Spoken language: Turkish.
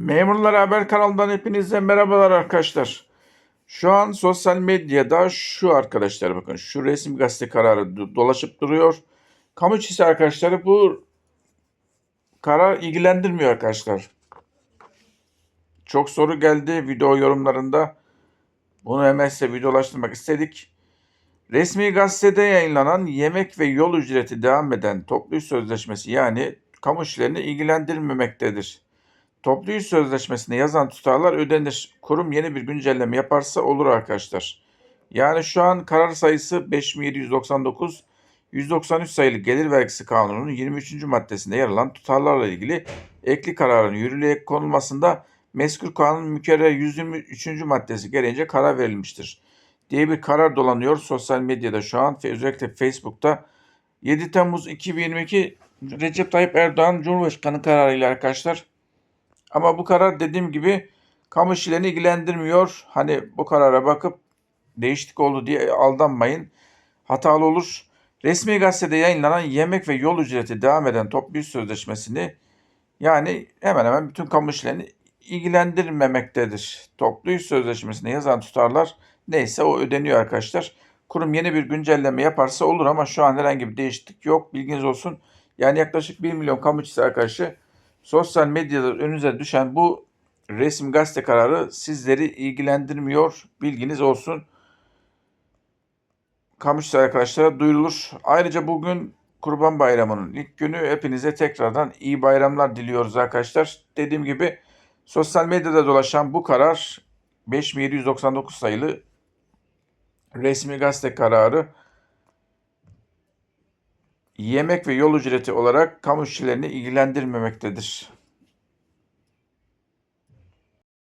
Memurlar Haber kanalından hepinize merhabalar arkadaşlar. Şu an sosyal medyada şu arkadaşlar bakın şu resim gazete kararı do- dolaşıp duruyor. Kamu çiftçisi arkadaşları bu karar ilgilendirmiyor arkadaşlar. Çok soru geldi video yorumlarında. Bunu hemen size videolaştırmak istedik. Resmi gazetede yayınlanan yemek ve yol ücreti devam eden toplu sözleşmesi yani kamu işlerini ilgilendirmemektedir. Toplu iş sözleşmesinde yazan tutarlar ödenir. Kurum yeni bir güncelleme yaparsa olur arkadaşlar. Yani şu an karar sayısı 5799 193 sayılı Gelir Vergisi Kanunu'nun 23. maddesinde yer alan tutarlarla ilgili ekli kararın yürürlüğe konulmasında mezkur kanun mükerrer 123. maddesi gereğince karar verilmiştir diye bir karar dolanıyor sosyal medyada şu an özellikle Facebook'ta 7 Temmuz 2022 Recep Tayyip Erdoğan Cumhurbaşkanı kararıyla arkadaşlar. Ama bu karar dediğim gibi kamu işlerini ilgilendirmiyor. Hani bu karara bakıp değişiklik oldu diye aldanmayın. Hatalı olur. Resmi gazetede yayınlanan yemek ve yol ücreti devam eden toplu iş sözleşmesini yani hemen hemen bütün kamu işlerini ilgilendirmemektedir. Toplu iş sözleşmesinde yazan tutarlar neyse o ödeniyor arkadaşlar. Kurum yeni bir güncelleme yaparsa olur ama şu an herhangi bir değişiklik yok. Bilginiz olsun. Yani yaklaşık 1 milyon kamu işçisi arkadaşı sosyal medyada önünüze düşen bu resim gazete kararı sizleri ilgilendirmiyor. Bilginiz olsun. İşçisi arkadaşlara duyurulur. Ayrıca bugün Kurban Bayramı'nın ilk günü hepinize tekrardan iyi bayramlar diliyoruz arkadaşlar. Dediğim gibi sosyal medyada dolaşan bu karar 5799 sayılı resmi gazete kararı yemek ve yol ücreti olarak kamu işçilerini ilgilendirmemektedir.